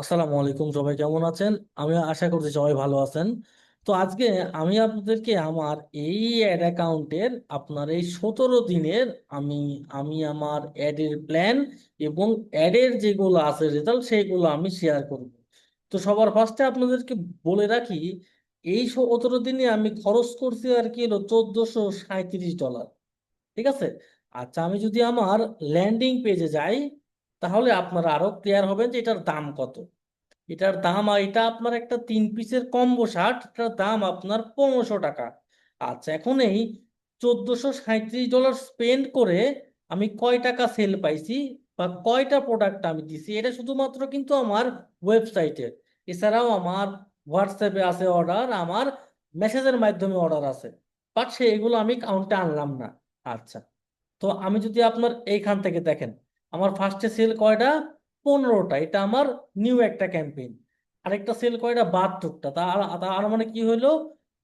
আসসালামু আলাইকুম সবাই, কেমন আছেন? আমি আশা করছি সবাই ভালো আছেন। তো আজকে আমি আপনাদেরকে আমার এই অ্যাড অ্যাকাউন্টের আপনার এই সতেরো দিনের আমি আমি আমার অ্যাডের প্ল্যান এবং অ্যাডের যেগুলো আছে রেজাল্ট সেইগুলো আমি শেয়ার করব। তো সবার ফার্স্টে আপনাদেরকে বলে রাখি, এই সতেরো দিনে আমি খরচ করছি আর কি হলো চোদ্দশো সাঁইত্রিশ ডলার ঠিক আছে? আচ্ছা আমি যদি আমার ল্যান্ডিং পেজে যাই, তাহলে আপনারা আরও ক্লিয়ার হবেন যে এটার দাম কত। এটার দাম এটা আপনার একটা তিন পিসের কম্বো শার্ট এটার দাম আপনার পনেরোশো টাকা। আচ্ছা এখন এই চোদ্দশো সাঁইত্রিশ ডলার স্পেন্ড করে আমি কয় টাকা সেল পাইছি বা কয়টা প্রোডাক্ট আমি দিছি, এটা শুধুমাত্র কিন্তু আমার ওয়েবসাইটে এছাড়াও আমার হোয়াটসঅ্যাপে আছে অর্ডার আমার মেসেজের মাধ্যমে অর্ডার আছে বাট সে এগুলো আমি কাউন্টে আনলাম না। আচ্ছা তো আমি যদি আপনার এইখান থেকে দেখেন, আমার ফার্স্টে সেল কয়টা? পনেরোটা, এটা আমার নিউ একটা ক্যাম্পেইন আরেকটা সেল কয়টা বাহাত্তরটা। তার মানে কি হলো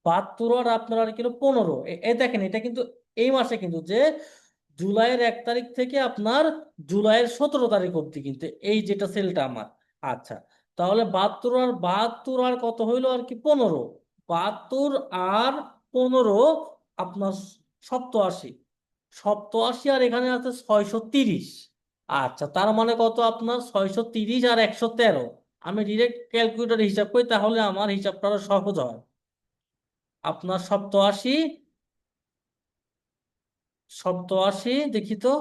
বাহাত্তর আর আপনার আর কিলো পনেরো। এ দেখেন, এটা কিন্তু এই মাসে কিন্তু যে জুলাইয়ের এক তারিখ থেকে আপনার জুলাইয়ের সতেরো তারিখ অব্দি কিন্তু এই যেটা সেলটা আমার। আচ্ছা তাহলে বাহাত্তর আর বাহাত্তর আর কত হইল আর কি পনেরো? বাহাত্তর আর পনেরো আপনার সপ্তআশি। সপ্তআশি আর এখানে আছে ছয়শো তিরিশ। আচ্ছা তার মানে কত আপনার? ছয়শো তিরিশ আর একশো তেরো। আমি ডিরেক্ট ক্যালকুলেটার হিসাব করি, তাহলে আমার হিসাবটা আরও সহজ হয়। আপনার সপ্তআশি সপ্তআশি, দেখি তো।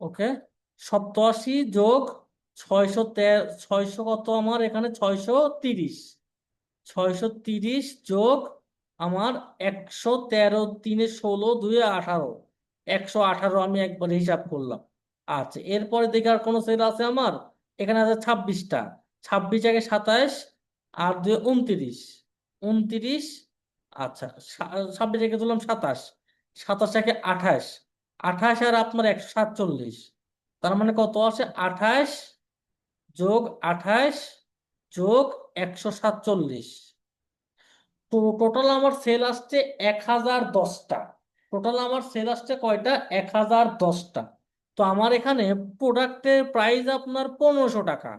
ওকে, সপ্তআশি যোগ ছয়শো তেরো, ছয়শো কত আমার? এখানে ছয়শো তিরিশ। ছয়শো তিরিশ যোগ আমার একশো তেরো, তিনে ষোলো দুই আঠারো। একশো আঠারো আমি একবার হিসাব করলাম। আচ্ছা এরপরে দেখি আর কোনো সেল আছে আমার? এখানে আছে ছাব্বিশটা। ছাব্বিশ আগে সাতাশ আর দুই উনত্রিশ। উনত্রিশ আচ্ছা ছাব্বিশ একে তুললাম সাতাশ। সাতাশ একে আঠাশ। আঠাশ আর আপনার একশো সাতচল্লিশ। তার মানে কত আছে আঠাশ যোগ আঠাশ যোগ একশো সাতচল্লিশ। টোটাল আমার সেল আসছে এক হাজার দশটা। টোটাল আমার সেল আসছে কয়টা? এক হাজার দশটা। তো আমার এখানে প্রোডাক্টের প্রাইস আপনার পনেরোশো টাকা।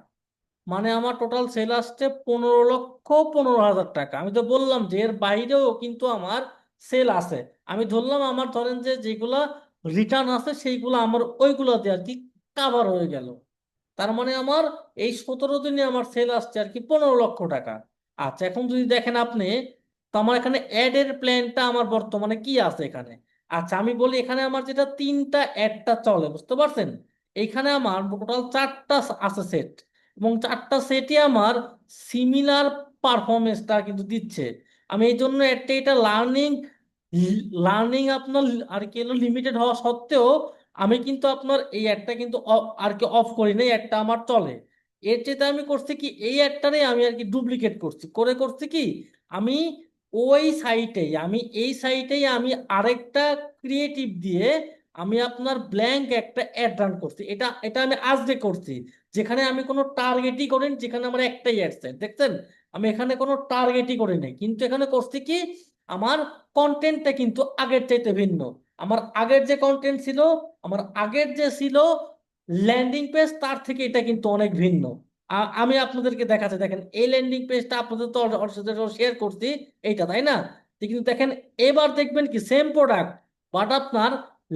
মানে আমার টোটাল সেল আসছে পনেরো লক্ষ পনেরো হাজার টাকা। আমি তো বললাম যে এর বাইরেও কিন্তু আমার সেল আছে। আমি ধরলাম আমার ধরেন যে যেগুলা রিটার্ন আছে সেইগুলো আমার ওইগুলাতে আর কি কাভার হয়ে গেল। তার মানে আমার এই সতেরো দিনে আমার সেল আসছে আর কি পনেরো লক্ষ টাকা। আচ্ছা এখন যদি দেখেন আপনি তো আমার এখানে অ্যাড এর প্ল্যানটা আমার বর্তমানে কি আছে এখানে? আচ্ছা আমি বলি এখানে আমার যেটা তিনটা অ্যাডটা চলে, বুঝতে পারছেন? এইখানে আমার টোটাল চারটা আছে সেট এবং চারটা সেটই আমার সিমিলার পারফরমেন্সটা কিন্তু দিচ্ছে। আমি এই জন্য একটা এটা লার্নিং লার্নিং আপনার আর কি হলো লিমিটেড হওয়া সত্ত্বেও আমি কিন্তু আপনার এই অ্যাডটা কিন্তু আর কি অফ করি নাই একটা আমার চলে। এর চেয়ে আমি করছি কি, এই অ্যাডটারই আমি আর কি ডুপ্লিকেট করছি। করে করছি কি, আমি ওই সাইটেই আমি এই সাইটেই আমি আরেকটা ক্রিয়েটিভ দিয়ে আমি আপনার ব্ল্যাঙ্ক একটা অ্যাড রান করছি। এটা এটা আমি আজ আজকে করছি, যেখানে আমি কোনো টার্গেটই করিনি, যেখানে আমার একটাই অ্যাড সেট দেখছেন? আমি এখানে কোনো টার্গেটই করি নাই কিন্তু এখানে করছি কি? আমার কন্টেন্টটা কিন্তু আগের চাইতে ভিন্ন। আমার আগের যে কন্টেন্ট ছিল, আমার আগের যে ছিল ল্যান্ডিং পেজ তার থেকে এটা কিন্তু অনেক ভিন্ন। আমি আপনাদেরকে দেখাচ্ছি, দেখেন, এই ল্যান্ডিং পেজটা আপনাদের তো শেয়ার করছি, এইটা, তাই না? কিন্তু দেখেন, এবার দেখবেন কি সেম প্রোডাক্ট বাট আপনার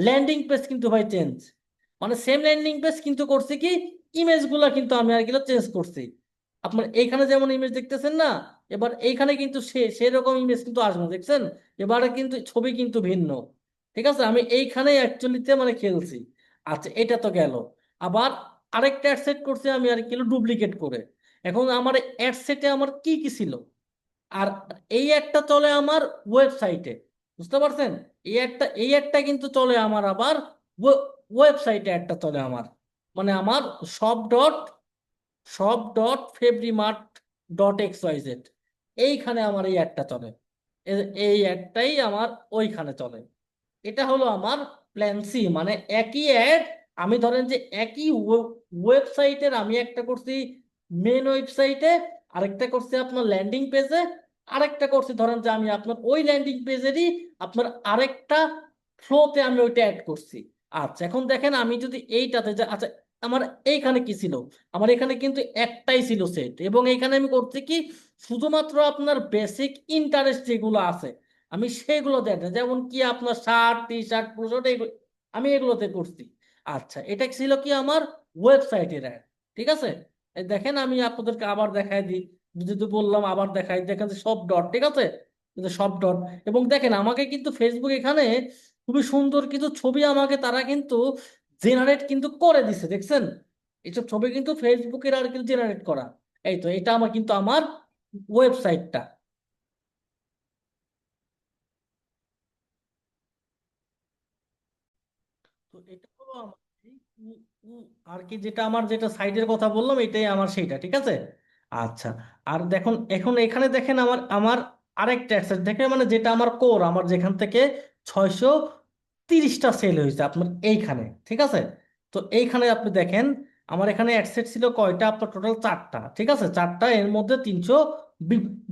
ল্যান্ডিং পেজ কিন্তু ভাই চেঞ্জ মানে সেম ল্যান্ডিং পেজ কিন্তু করছি কি ইমেজগুলো কিন্তু আমি আর চেঞ্জ করছি। আপনার এইখানে যেমন ইমেজ দেখতেছেন না, এবার এইখানে কিন্তু সেরকম ইমেজ কিন্তু আসবে দেখছেন? এবারে কিন্তু ছবি কিন্তু ভিন্ন। ঠিক আছে? আমি এইখানে অ্যাকচুয়ালিতে মানে খেলছি। আচ্ছা এটা তো গেল। আবার আরেকটা অ্যাড সেট করছি আমি আর কিলো ডুপ্লিকেট করে। এখন আমার অ্যাড সেটে আমার কি কি ছিল? আর এই একটা চলে আমার ওয়েবসাইটে বুঝতে পারছেন? এই একটা এই একটা কিন্তু চলে আমার আবার ওয়েবসাইটে একটা চলে আমার। মানে আমার সব ডট সব dot Fabrimart dot X Y Z এইখানে আমার এই একটা চলে। এই একটাই আমার ওইখানে চলে। এটা হলো আমার প্ল্যান সি মানে একই অ্যাড আমি ধরেন যে একই ওয়েবসাইটের আমি একটা করছি মেন ওয়েবসাইটে আরেকটা করছি আপনার ল্যান্ডিং পেজে আরেকটা করছি ধরেন যে আমি আপনার ওই ল্যান্ডিং পেজেরই আপনার আরেকটা ফ্লোতে আমি ওইটা অ্যাড করছি। আচ্ছা এখন দেখেন আমি যদি এইটাতে যে আচ্ছা আমার এইখানে কি ছিল? আমার এখানে কিন্তু একটাই ছিল সেট এবং এখানে আমি করছি কি? শুধুমাত্র আপনার বেসিক ইন্টারেস্ট যেগুলো আছে, আমি সেগুলো দেখেন, যেমন কি আপনার শার্ট টি শার্ট এগুলো, আমি এগুলোতে করছি। আচ্ছা এটা ছিল কি আমার ওয়েবসাইটের অ্যাড ঠিক আছে? দেখেন আমি আপনাদেরকে আবার দেখাই দিই যদি বললাম আবার দেখাই, দেখেন সব ডট ঠিক আছে? কিন্তু সব ডট এবং দেখেন আমাকে কিন্তু ফেসবুক এখানে খুবই সুন্দর কিছু ছবি আমাকে তারা কিন্তু জেনারেট কিন্তু করে দিছে, দেখছেন? এইসব ছবি কিন্তু ফেসবুকের আর কিন্তু জেনারেট করা। এই তো, এটা আমার কিন্তু আমার ওয়েবসাইটটা তো এটা হলো আমার এই উ- উ- আর কি যেটা আমার যেটা সাইডের কথা বললাম, এটাই আমার সেইটা, ঠিক আছে? আচ্ছা আর দেখুন, এখন এখানে দেখেন আমার আমার আরেকটা অ্যাসেট দেখেন মানে যেটা আমার কোর আমার যেখান থেকে ছয়শো তিরিশটা সেল হয়েছে আপনার এইখানে, ঠিক আছে? তো এইখানে আপনি দেখেন, আমার এখানে অ্যাডসেট ছিল কয়টা? আপনার টোটাল চারটা, ঠিক আছে? চারটা, এর মধ্যে তিনশো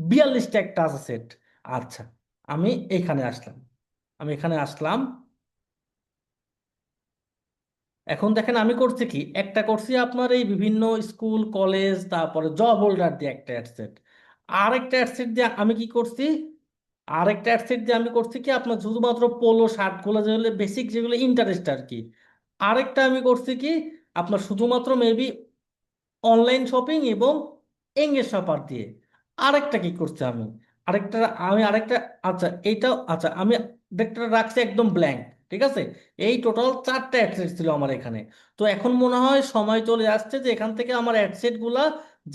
বিয়াল্লিশটা একটা আছে সেট আচ্ছা আমি এখানে আসলাম, আমি এখানে আসলাম এখন দেখেন আমি করছি কি? একটা করছি আপনার এই বিভিন্ন স্কুল, কলেজ, তারপরে জব হোল্ডার দিয়ে একটা অ্যাডসেট আর আরেকটা অ্যাডসেট দিয়ে আমি কি করছি? আর আরেকটা অ্যাডসেট দিয়ে আমি করছি কি? আপনার শুধুমাত্র পোলো শার্টগুলো যেগুলো বেসিক যেগুলো ইন্টারেস্ট আর কি। আরেকটা আমি করছি কি? আপনার শুধুমাত্র মেবি অনলাইন শপিং এবং এঙ্গেজ শপার দিয়ে। আরেকটা কি করছি আমি? আরেকটা আমি আরেকটা আচ্ছা এইটাও আচ্ছা আমি আরেকটা রাখছি একদম ব্ল্যাঙ্ক ঠিক আছে? এই টোটাল চারটা অ্যাডসেট ছিল আমার এখানে। তো এখন মনে হয় সময় চলে আসছে যে এখান থেকে আমার অ্যাডসেটগুলা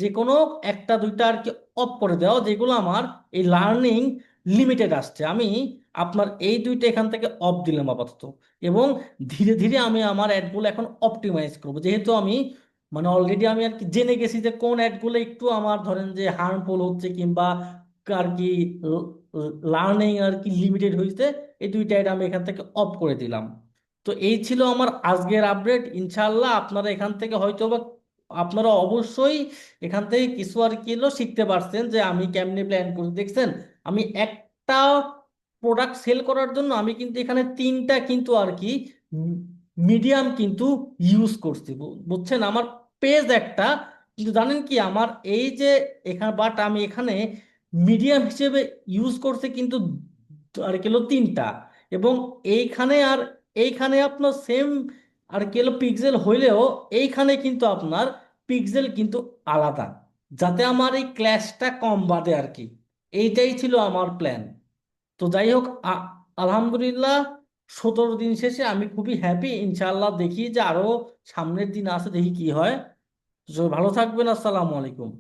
যে কোনো একটা, দুইটা আর কি অফ করে দেওয়া, যেগুলো আমার এই লার্নিং লিমিটেড আসছে। আমি আপনার এই দুইটা এখান থেকে অফ দিলাম আপাতত এবং ধীরে ধীরে আমি আমার অ্যাডগুলো এখন অপটিমাইজ করব। যেহেতু আমি মানে অলরেডি আমি আর কি জেনে গেছি যে কোন অ্যাডগুলো একটু আমার ধরেন যে হার্মফুল হচ্ছে কিংবা আর কি লার্নিং আর কি লিমিটেড হয়েছে এই দুইটা আমি এখান থেকে অফ করে দিলাম। তো এই ছিল আমার আজকের আপডেট ইনশাল্লাহ আপনারা এখান থেকে হয়তো বা আপনারা অবশ্যই এখান থেকে কিছু আর কি শিখতে পারছেন যে আমি কেমনি প্ল্যান করি দেখছেন, আমি একটা প্রোডাক্ট সেল করার জন্য আমি কিন্তু এখানে তিনটা কিন্তু আর কি মিডিয়াম কিন্তু ইউজ করছি বুঝছেন? আমার পেজ একটা, কিন্তু জানেন কি? আমার এই যে এখানে বাট আমি এখানে মিডিয়াম হিসেবে ইউজ করছে কিন্তু আর কিলো তিনটা। এবং এইখানে আর এইখানে আপনার সেম আর কিলো পিক্সেল হইলেও এইখানে কিন্তু আপনার পিক্সেল কিন্তু আলাদা, যাতে আমার এই ক্ল্যাশটা কম বাদে আর কি এইটাই ছিল আমার প্ল্যান তো যাই হোক আলহামদুলিল্লাহ সতেরো দিন শেষে আমি খুবই হ্যাপি ইনশাল্লাহ দেখি যে আরও সামনের দিন আছে দেখি কি হয়। ভালো থাকবেন, আসসালামু আলাইকুম।